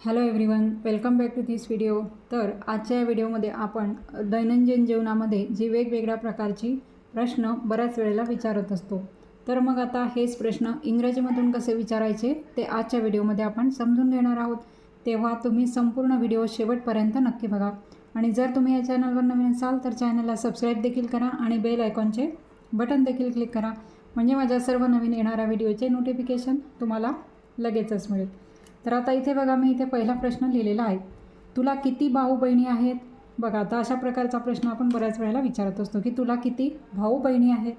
Hello everyone welcome back to this video तर आजच्या या व्हिडिओमध्ये आपण दैनंदिन जीवनामध्ये जी वेगवेगळ्या प्रकारची प्रश्न बऱ्याच वेळेला विचारत असतो. तर मग आता हेच प्रश्न इंग्रजीमधून कसे विचारायचे ते आजच्या व्हिडिओमध्ये आपण समजून घेणार आहोत. तेव्हा तुम्ही संपूर्ण व्हिडिओ शेवटपर्यंत नक्की बघा. आणि जर तुम्ही या चॅनलवर नवीन असाल तर चॅनलला सबस्क्राईब देखील करा आणि बेल आयकॉनचे बटन देखील क्लिक करा. म्हणजे माझ्या सर्व नवीन येणाऱ्या व्हिडिओचे नोटिफिकेशन तुम्हाला लगेचच मिळेल. तर आता इथे बघा मी इथे पहिला प्रश्न लिहिलेला आहे. तुला किती भाऊ बहिणी आहेत? बघा आता अशा प्रकारचा प्रश्न आपण बऱ्याच वेळेला विचारत असतो की तुला किती भाऊ बहिणी आहेत?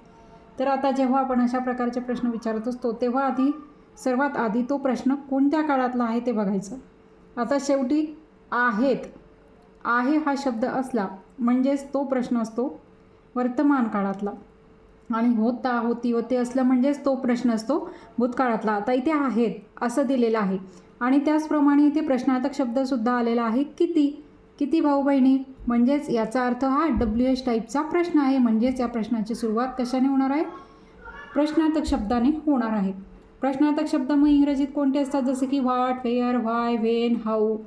तर आता जेव्हा आपण अशा प्रकारचे प्रश्न विचारत असतो तेव्हा आधी सर्वात आधी तो प्रश्न कोणत्या काळातला आहे ते बघायचं. आता शेवटी आहेत. आहे हा शब्द असला म्हणजेच तो प्रश्न असतो वर्तमान काळातला. आणि होता होती होते असलं म्हणजेच तो प्रश्न असतो भूतकाळातला. आता इथे आहेत असं दिलेलं आहे. आणि त्याचप्रमाणे इथे प्रश्नार्थक शब्दसुद्धा आलेला आहे किती? किती भाऊ बहिणी? म्हणजेच याचा अर्थ हा डब्ल्यू एच टाईपचा प्रश्न आहे. म्हणजेच या प्रश्नाची सुरुवात कशाने होणार आहे? प्रश्नार्थक शब्दाने होणार आहे. प्रश्नार्थक शब्द मग इंग्रजीत कोणते असतात? जसे की what where why when how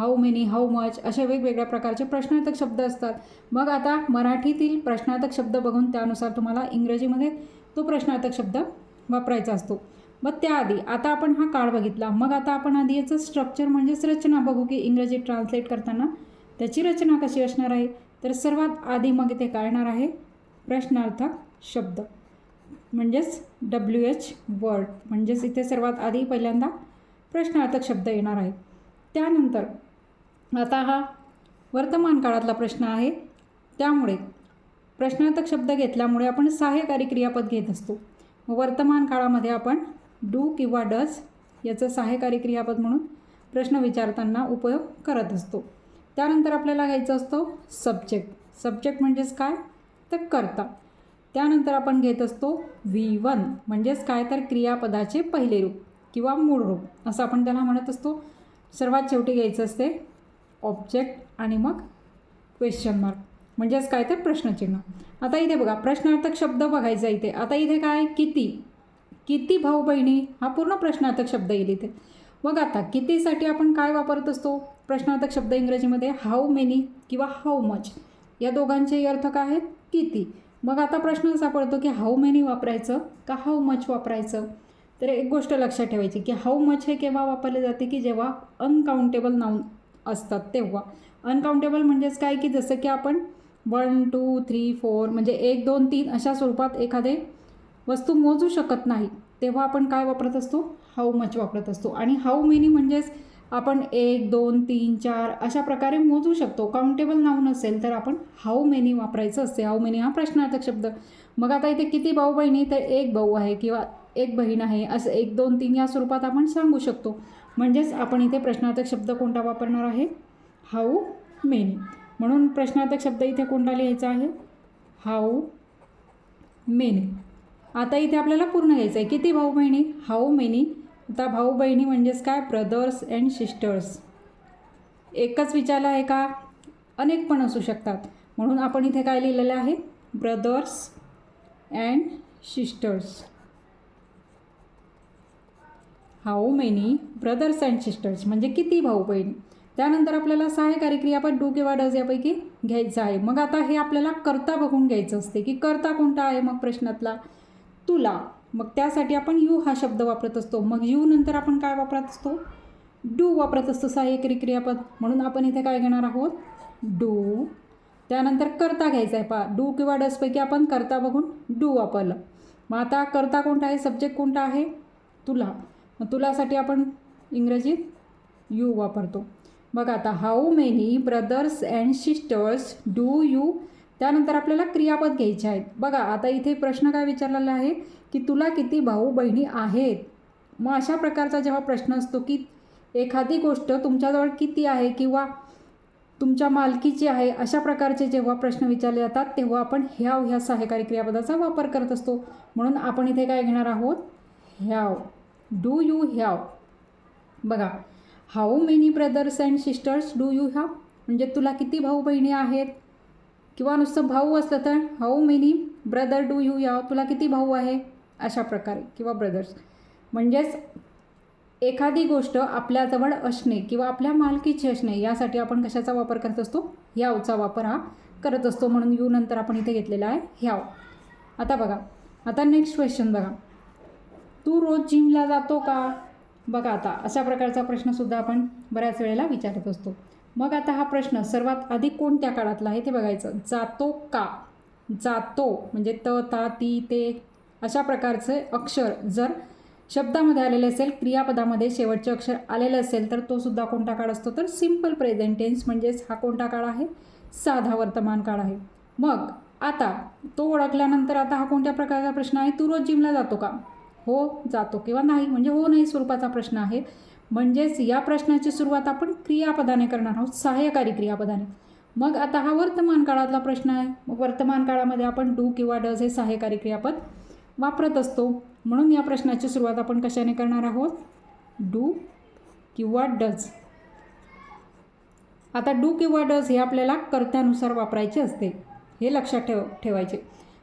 how many how much असे वेगवेगळ्या प्रकारचे प्रश्नार्थक शब्द असतात. मग आता मराठीतील प्रश्नार्थक शब्द बघून त्यानुसार तुम्हाला इंग्रजीमध्ये तो प्रश्नार्थक शब्द वापरायचा असतो. मग त्याआधी आता आपण हा काळ बघितला. मग आता आपण आधी याचं स्ट्रक्चर म्हणजेच रचना बघू की इंग्रजी ट्रान्सलेट करताना त्याची रचना कशी असणार आहे. तर सर्वात आधी मग इथे काय येणार आहे? प्रश्नार्थक शब्द. म्हणजेच डब्ल्यू एच वर्ड म्हणजेच इथे सर्वात आधी पहिल्यांदा प्रश्नार्थक शब्द येणार आहे. त्यानंतर आता हा वर्तमान काळातला प्रश्न आहे. त्यामुळे प्रश्नार्थक शब्द घेतल्यामुळे आपण सहाय्यकारी क्रियापद घेत असतो. वर्तमान काळामध्ये आपण डू किंवा डज याचं सहाय्यकारी क्रियापद म्हणून प्रश्न विचारताना उपयोग करत असतो. त्यानंतर आपल्याला घ्यायचा असतो सब्जेक्ट सब्जेक्ट म्हणजेच काय? तर करता. त्यानंतर आपण घेत असतो व्ही वन म्हणजेच काय? तर क्रियापदाचे पहिले रूप किंवा मूळ रूप. असं आपण त्याला म्हणत असतो. सर्वात शेवटी घ्यायचं असते ऑब्जेक्ट आणि मग क्वेश्चन मार्क. म्हणजेच काय तर प्रश्नचिन्ह. आता इथे बघा प्रश्नार्थक शब्द बघायचा इथे. आता इथे काय? किती? किती भाऊ बहिणी? हा पूर्ण प्रश्नार्थक शब्द येईल इथे. मग आता कितीसाठी आपण काय वापरत असतो? प्रश्नार्थक शब्द इंग्रजीमध्ये हाऊ मेनी किंवा हाऊ मच या दोघांचेही अर्थ काय आहेत? किती. मग आता प्रश्न असा पडतो की हाऊ मेनी वापरायचं का हाऊ मच वापरायचं? तर एक गोष्ट लक्षात ठेवायची की हाऊ मच हे केव्हा वापरले जाते? की जेव्हा अनकाउंटेबल नाऊन असतात तेव्हा. अनकाउंटेबल म्हणजेच काय? की जसं की आपण वन टू थ्री फोर म्हणजे एक दोन तीन अशा स्वरूपात एखादे वस्तू मोजू शकत नाही. तेव्हा आपण काय वापरत असतो? हाऊ मच वापरत असतो. आणि हाऊ मेनी म्हणजेच आपण एक दोन तीन चार अशा प्रकारे मोजू शकतो. काउंटेबल नाऊन असेल तर आपण हाऊ मेनी वापरायचं असते. हाऊ मेनी हा प्रश्नार्थक शब्द. मग आता इथे किती भाऊ बहिणी तर एक भाऊ आहे किंवा एक बहीण आहे. असं एक दोन तीन या स्वरूपात आपण सांगू शकतो. म्हणजेच आपण इथे प्रश्नार्थक शब्द कोणता वापरणार आहे? How many. म्हणून प्रश्नार्थक शब्द इथे कोणता लिहायचा आहे? How many. आता इथे आपल्याला पूर्ण घ्यायचं आहे. किती भाऊ बहिणी? How many. आता भाऊ बहिणी म्हणजेच काय? ब्रदर्स अँड सिस्टर्स एकच विचारला आहे का? अनेक पण असू शकतात. म्हणून आपण इथे काय लिहिलेलं आहे? Brothers and sisters how many brothers and sisters म्हणजे किती भाऊ बहीण? त्यानंतर आपल्याला सहाय्यकारी क्रियापद डू किंवा डज यापैकी घ्यायचं आहे. मग आता हे आपल्याला करता बघून घ्यायचं असते की करता कोणता आहे मग प्रश्नातला? तुला. मग त्यासाठी आपण यू हा शब्द वापरत असतो. मग यू नंतर आपण काय वापरत असतो? डू वापरत असतो सहाय्यकारी क्रियापद म्हणून आपण इथे काय घेणार आहोत? डू. त्यानंतर करता घ्यायचा आहे पा. डू किंवा डसपैकी आपण करता बघून डू वापरलं. मग आता करता कोणता आहे? सब्जेक्ट कोणता आहे? तुला. मग तुलासाठी आपण इंग्रजीत यू वापरतो. बघा आता how many brothers and sisters do you त्यानंतर आपल्याला क्रियापद घ्यायचे आहेत. बघा आता इथे प्रश्न काय विचारलेला आहे की तुला किती भाऊ बहिणी आहेत? मग अशा प्रकारचा जेव्हा प्रश्न असतो की एखादी गोष्ट तुमच्याजवळ किती आहे किंवा तुमच्या मालकीची आहे अशा प्रकारचे जेव्हा प्रश्न विचारले जातात तेव्हा आपण ह्याव ह्या सहाय्यकारी क्रियापदाचा वापर करत असतो. म्हणून आपण इथे काय घेणार आहोत? ह्याव. Do you have? बघा how many brothers and sisters do you have? म्हणजे तुला किती भाऊ बहिणी आहेत? किंवा नुसतं भाऊ असलं तर how many brother do you have? तुला किती भाऊ आहे? अशा प्रकारे. किंवा ब्रदर्स. म्हणजेच एखादी गोष्ट आपल्याजवळ असणे किंवा आपल्या मालकीची असणे यासाठी आपण कशाचा वापर करत असतो? ह्यावचा वापर हा करत असतो म्हणून यू नंतर आपण इथे घेतलेला आहे ह्याव. आता बघा आता नेक्स्ट क्वेश्चन बघा. तू रोज जिमला जातो का? बघा आता अशा प्रकारचा प्रश्नसुद्धा आपण बऱ्याच वेळेला विचारत असतो. मग आता हा प्रश्न सर्वात अधिक कोणत्या काळातला आहे ते बघायचं. जातो का? जातो म्हणजे त ता ती ते अशा प्रकारचे अक्षर जर शब्दामध्ये आलेले असेल क्रियापदामध्ये शेवटचे अक्षर आलेलं असेल तर तो सुद्धा कोणता काळ असतो? तर सिंपल प्रेझेंट टेन्स म्हणजेच हा कोणता काळ आहे? साधा वर्तमान काळ आहे. मग आता तो ओळखल्यानंतर आता हा कोणत्या प्रकारचा प्रश्न आहे? तू रोज जिमला जातो का? हो जातो किंवा नाही म्हणजे हो नाही स्वरूपाचा प्रश्न आहे. म्हणजेच या प्रश्नाची सुरुवात आपण क्रियापदाने करणार आहोत सहाय्यकारी क्रियापदाने. मग आता हा वर्तमान काळातला प्रश्न आहे. मग वर्तमान काळामध्ये आपण डू किंवा डज हे सहाय्यकारी क्रियापद वापरत असतो. म्हणून या प्रश्नाची सुरुवात आपण कशाने करणार आहोत? डू किंवा डज. आता डू किंवा डज हे आपल्याला कर्त्यानुसार वापरायचे असते. हे लक्षात ठेव ठेवायचे.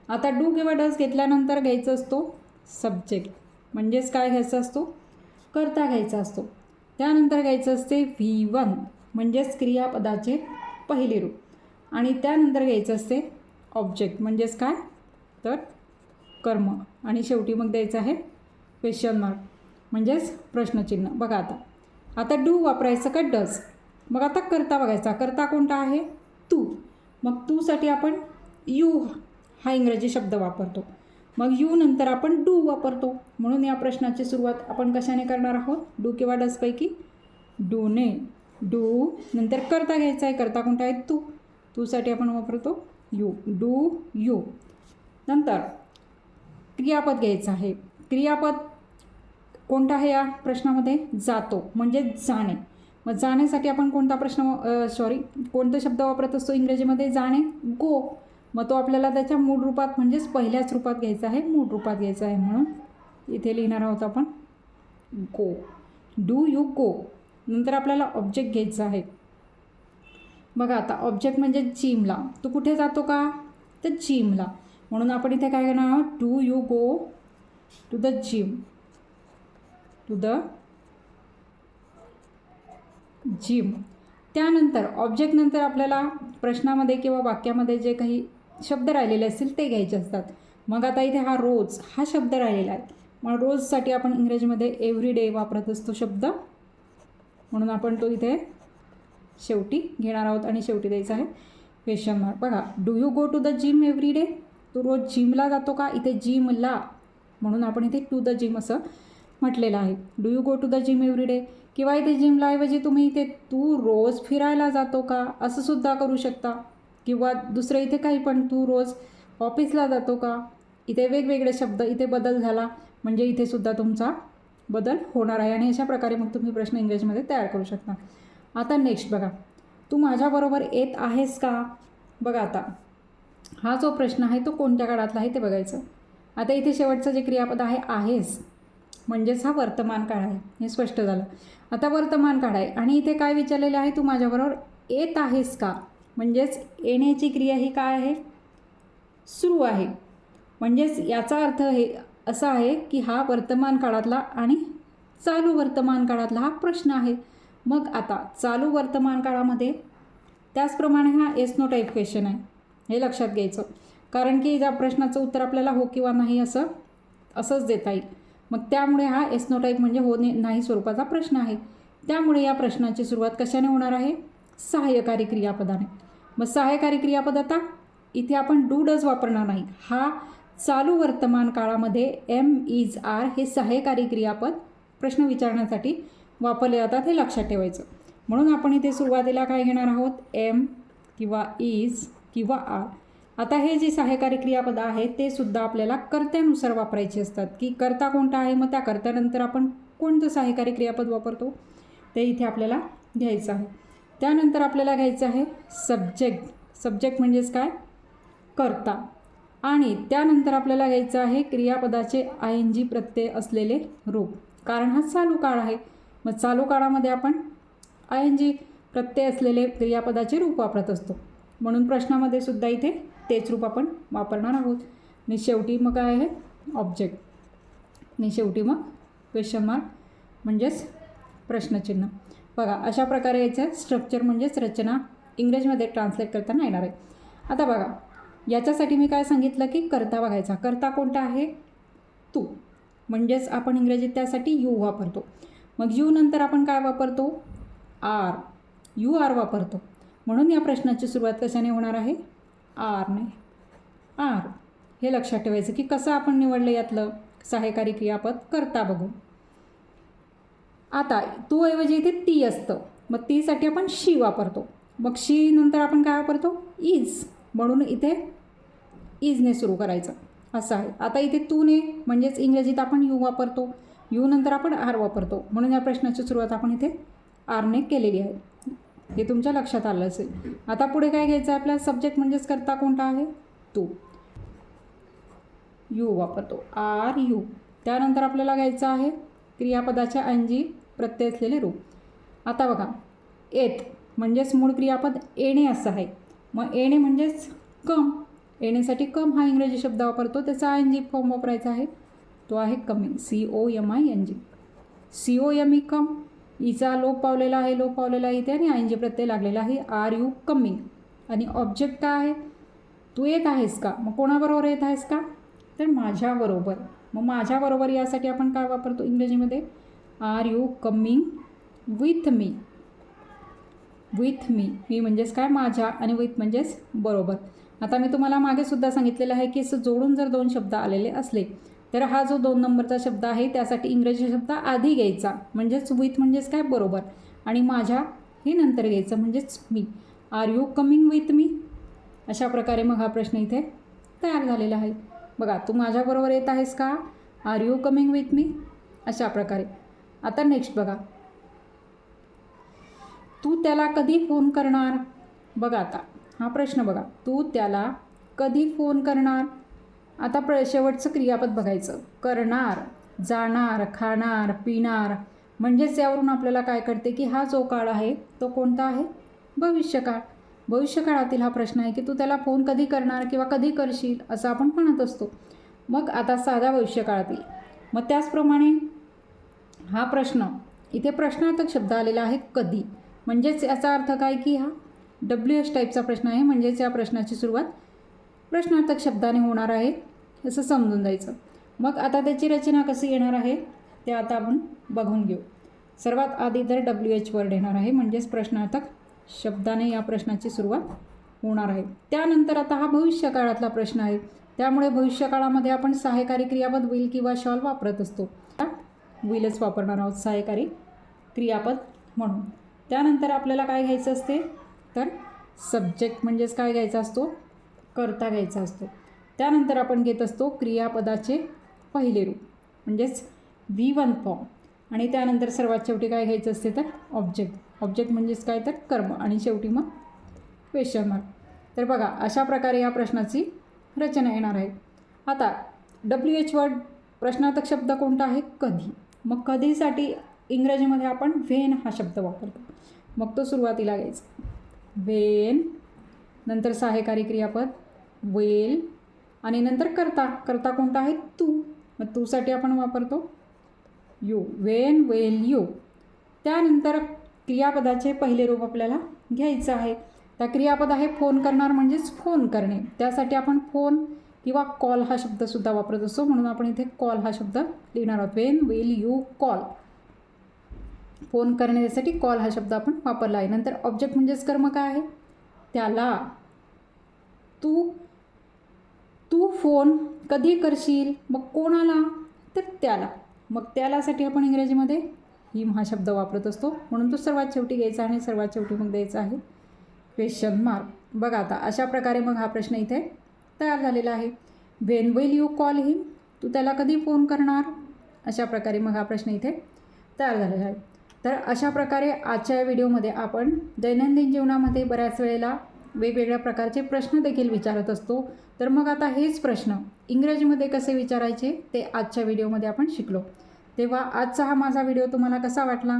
आता डू किंवा डज घेतल्यानंतर घ्यायचं असतो. सब्जेक्ट म्हणजेच काय घ्यायचा असतो? कर्ता घ्यायचा असतो. त्यानंतर घ्यायचं असते व्ही वन म्हणजेच क्रियापदाचे पहिले रूप. आणि त्यानंतर घ्यायचं असते ऑब्जेक्ट म्हणजेच काय? तर कर्म. आणि शेवटी मग द्यायचं आहे क्वेश्चन मार्क म्हणजेच प्रश्नचिन्ह. बघा आता. आता डू वापरायचं का डज मग आता करता बघायचा. करता कोणता आहे? तू. मग तूसाठी आपण यू हा इंग्रजी शब्द वापरतो. मग यू नंतर आपण डू वापरतो. म्हणून या प्रश्नाची सुरुवात आपण कशाने करणार आहोत? डू किंवा डसपैकी डूने. डू नंतर करता घ्यायचा आहे. करता कोणता आहे? तू. तूसाठी आपण वापरतो यू. Do you. नंतर क्रियापद घ्यायचं आहे. क्रियापद कोणता आहे या प्रश्नामध्ये? जातो. म्हणजे जाणे. मग जाण्यासाठी आपण कोणता प्रश्न सॉरी कोणता शब्द वापरत असतो इंग्रजीमध्ये? जाणे. गो. मग तो आपल्याला त्याच्या मूळ रूपात म्हणजेच पहिल्याच रूपात घ्यायचा आहे मूळ रूपात घ्यायचा आहे म्हणून इथे लिहिणार आहोत आपण गो. डू यू गो? नंतर आपल्याला ऑब्जेक्ट घ्यायचा आहे. बघा आता ऑब्जेक्ट म्हणजे जिमला. तू कुठे जातो का? तर जिमला. म्हणून आपण इथे काय करणार आहोत? Do you go to the gym. To the gym. त्यानंतर ऑब्जेक्टनंतर आपल्याला प्रश्नामध्ये किंवा वाक्यामध्ये जे काही शब्द राहिलेले असतील ते घ्यायचे असतात. मग आता इथे हा रोज हा शब्द राहिलेला आहे. मग रोजसाठी आपण इंग्रजीमध्ये एव्हरी डे वापरत असतो शब्द. म्हणून आपण तो इथे शेवटी घेणार आहोत आणि शेवटी द्यायचा आहे क्वेश्चन मार्क बघा do you go to the gym every day तू रोज जिमला जातो का? इथे जिमला म्हणून आपण इथे टू द जिम असं म्हटलेलं आहे. Do you go to the gym every day किंवा इथे जिमला ऐवजी तुम्ही इथे तू रोज फिरायला जातो का? असं सुद्धा करू शकता. किंवा दुसरं इथे काही पण तू रोज ऑफिसला जातो का? इथे वेगवेगळे शब्द इथे बदल झाला म्हणजे इथे सुद्धा तुमचा बदल होणार आहे. आणि अशा प्रकारे मग तुम्ही प्रश्न इंग्लिशमध्ये तयार करू शकता. आता नेक्स्ट बघा. तू माझ्याबरोबर येत आहेस का? बघा आता. हा जो प्रश्न आहे तो कोणत्या काळातला आहे ते बघायचं. आता इथे शेवटचं जे क्रियापद आहे आहेस. म्हणजेच हा वर्तमान काळ आहे. हे स्पष्ट झालं. आता वर्तमान काळ आहे. आणि इथे काय विचारलेले आहे? तू माझ्याबरोबर येत आहेस का? म्हणजेच येण्याची क्रिया ही काय आहे? सुरू आहे. म्हणजेच याचा अर्थ हे असा आहे की हा वर्तमान काळातला आणि चालू वर्तमान काळातला हा प्रश्न आहे. मग आता चालू वर्तमान काळामध्ये त्याचप्रमाणे हा एस नो टाईप क्वेश्चन आहे. हे लक्षात घ्यायचं. कारण की ज्या प्रश्नाचं उत्तर आपल्याला हो किंवा नाही असं असंच देता येईल. मग त्यामुळे हा एस नो टाईप म्हणजे हो नाही स्वरूपाचा प्रश्न आहे. त्यामुळे या प्रश्नाची सुरुवात कशाने होणार आहे? सहाय्यकारी क्रियापदाने. मग सहाय्यकारी क्रियापद आता इथे आपण डू डज वापरणार नाही. हा चालू वर्तमान काळामध्ये एम इज आर हे सहाय्यकारी क्रियापद प्रश्न विचारण्यासाठी वापरले जातात हे लक्षात ठेवायचं. म्हणून आपण इथे सुरुवातीला काय घेणार आहोत? एम किंवा इज किंवा आर आता हे जे सहाय्यकारी क्रियापद आहे ते सुद्धा आपल्याला कर्त्यानुसार वापरायचे असतात. की कर्ता कोणता आहे? मग त्या कर्त्यानंतर आपण कोणतं सहाय्यकारी क्रियापद वापरतो? ते इथे आपल्याला घ्यायचं आहे. त्यानंतर आपल्याला घ्यायचं आहे सब्जेक्ट सब्जेक्ट म्हणजेच काय? कर्ता. आणि त्यानंतर आपल्याला घ्यायचं आहे क्रियापदाचे आय एन जी प्रत्यय असलेले रूप. कारण हा चालू काळ आहे. मग चालू काळामध्ये आपण आय एन जी प्रत्यय असलेले क्रियापदाचे रूप वापरत असतो. म्हणून प्रश्नामध्ये सुद्धा इथे तेच रूप आपण वापरणार आहोत. आणि शेवटी मग काय आहे? ऑब्जेक्ट आणि शेवटी मग क्वेश्चन मार्क म्हणजेच प्रश्नचिन्ह. बघा अशा प्रकारे याचं स्ट्रक्चर म्हणजेच रचना इंग्रजीमध्ये ट्रान्सलेट करताना येणार आहे. आता बघा याच्यासाठी मी काय सांगितलं की कर्ता बघायचा. कर्ता कोणता आहे? तू. म्हणजेच आपण इंग्रजीत त्यासाठी यू वापरतो. मग यू नंतर आपण काय वापरतो? आर. यू आर वापरतो. म्हणून या प्रश्नाची सुरुवात कशाने होणार आहे? आरने आर. हे लक्षात ठेवायचं की कसं आपण निवडलं यातलं? सहायकारी क्रियापद करता बघू आता तू ऐवजी इथे ती असतं. मग तीसाठी आपण शी वापरतो. मग शी नंतर आपण काय वापरतो? इज म्हणून इथे इजने सुरू करायचं. असं आहे. आता इथे तूने म्हणजेच इंग्रजीत आपण यू वापरतो. यू नंतर आपण आर वापरतो. म्हणून या प्रश्नाची सुरुवात आपण इथे आरने केलेली आहे. हे तुमच्या लक्षात आलं असेल. आता पुढे काय घ्यायचं आहे आपला सब्जेक्ट म्हणजेच करता कोणता आहे? तू. यू वापरतो. Are you. त्यानंतर आपल्याला घ्यायचं आहे क्रियापदाच्या अंजी प्रत्यय असलेले रूप. आता बघा. येत म्हणजेच मूळ क्रियापद येणे असं आहे. मग येणे म्हणजेच कम. येण्यासाठी कम हा इंग्रजी शब्द वापरतो. त्याचा आय एन जी फॉर्म वापरायचा आहे. तो आहे coming C O M I N G C O M E come. Icha लोप पावलेला आहे लोप पावलेला आहे इथे आणि आय एन जी प्रत्यय लागलेला आहे. आर यू कमिंग आणि ऑब्जेक्ट काय आहे? तू येत आहेस का? मग कोणाबरोबर येत आहेस का? तर माझ्याबरोबर. मग माझ्याबरोबर यासाठी आपण काय वापरतो इंग्रजीमध्ये? Are you coming with me with me me म्हणजेच काय? माझ्या आणि विथ म्हणजेच बरोबर. आता मी तुम्हाला मागेसुद्धा सांगितलेलं आहे की असं जोडून जर दोन शब्द आलेले असले तर हा जो दोन नंबरचा शब्द आहे त्यासाठी इंग्रजी शब्द आधी घ्यायचा. म्हणजेच विथ म्हणजेच काय? बरोबर. आणि माझ्या हे नंतर घ्यायचं म्हणजेच मी are you coming with me अशा प्रकारे मग हा प्रश्न इथे तयार झालेला आहे. बघा तू माझ्याबरोबर येत आहेस का? Are you coming with me अशा प्रकारे. आता नेक्स्ट बघा. तू त्याला कधी फोन करणार? बघा आता हा प्रश्न बघा. तू त्याला कधी फोन करणार? आता प्र शेवटचं क्रियापद बघायचं. करणार जाणार खाणार पिणार. म्हणजेच यावरून आपल्याला काय कळते की हा जो काळ आहे तो कोणता आहे? भविष्यकाळ. भविष्यकाळातील हा प्रश्न आहे की तू त्याला फोन कधी करणार किंवा कधी करशील असं आपण म्हणत असतो. मग आता साध्या भविष्यकाळातील. मग त्याचप्रमाणे हा प्रश्न इथे प्रश्नार्थक शब्द आलेला आहे कधी. म्हणजेच याचा अर्थ काय की हा? डब्ल्यू एच टाईपचा प्रश्न आहे म्हणजेच या प्रश्नाची सुरुवात प्रश्नार्थक शब्दाने होणार आहे असं समजून जायचं. मग आता त्याची रचना कशी येणार आहे ते आता आपण बघून घेऊ. सर्वात आधी तर डब्ल्यू एच वर्ड येणार आहे म्हणजेच प्रश्नार्थक शब्दाने या प्रश्नाची सुरुवात होणार आहे. त्यानंतर आता हा भविष्यकाळातला प्रश्न आहे. त्यामुळे भविष्यकाळामध्ये आपण सहायकारी क्रियापद विल किंवा शॉल वापरत असतो. विलच वापरणार आहोत सहायकारी क्रियापद म्हणून. त्यानंतर आपल्याला काय घ्यायचं असते? तर सब्जेक्ट म्हणजेच काय घ्यायचा असतो? करता घ्यायचा असतो. त्यानंतर आपण घेत असतो क्रियापदाचे पहिले रूप म्हणजेच व्ही वन फॉर्म आणि त्यानंतर सर्वात शेवटी काय घ्यायचं असते तर ऑब्जेक्ट ऑब्जेक्ट म्हणजेच काय तर कर्म आणि शेवटी मग क्वेश्चन मार्क तर बघा अशा प्रकारे या प्रश्नाची रचना येणार आहे. आता डब्ल्यू एच वर्ड प्रश्नार्थक शब्द कोणता आहे? कधी. मग कधीसाठी इंग्रजीमध्ये आपण व्हेन हा शब्द वापरतो. मग तो सुरुवातीला घ्यायचा. वेन नंतर सहायकारी क्रियापद. वेल आणि नंतर करता. करता कोणता आहे? तू. मग तूसाठी आपण वापरतो. यू वेन वेल यू त्यानंतर क्रियापदाचे पहिले रूप आपल्याला घ्यायचं आहे. त्या क्रियापद आहे फोन करणार म्हणजेच फोन करणे. त्यासाठी आपण फोन किंवा कॉल हा शब्दसुद्धा वापरत असतो. म्हणून आपण इथे कॉल हा शब्द लिहिणार आहोत. When will you call phone करण्यासाठी कॉल हा शब्द आपण वापरला आहे. नंतर ऑब्जेक्ट म्हणजेच कर्म काय आहे? त्याला तू तू फोन कधी करशील? मग कोणाला? तर त्याला. मग त्यालासाठी आपण इंग्रजीमध्ये हिम हा शब्द वापरत असतो. म्हणून तो सर्वात शेवटी घ्यायचा आणि सर्वात शेवटी मग द्यायचा आहे. क्वेश्चन मार्क बघा आता अशा प्रकारे मग हा प्रश्न इथे तयार झालेला आहे. When will you call him तू त्याला कधी फोन करणार? अशा प्रकारे मग हा प्रश्न इथे तयार झालेला आहे. तर अशा प्रकारे आजच्या व्हिडिओमध्ये आपण दैनंदिन जीवनामध्ये बऱ्याच वेळेला वेगवेगळ्या प्रकारचे प्रश्न देखील विचारत असतो. तर मग आता हेच प्रश्न इंग्रजीमध्ये कसे विचारायचे ते आजच्या व्हिडिओमध्ये आपण शिकलो. तेव्हा आजचा हा माझा व्हिडिओ तुम्हाला कसा वाटला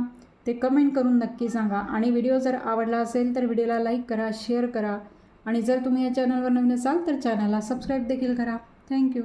ते कमेंट करून नक्की सांगा. आणि व्हिडिओ जर आवडला असेल तर व्हिडिओला लाईक करा शेअर करा. आणि जर तुम्ही या चॅनलवर नवीन असाल तर चॅनलला सबस्क्राईब देखील करा. थँक्यू.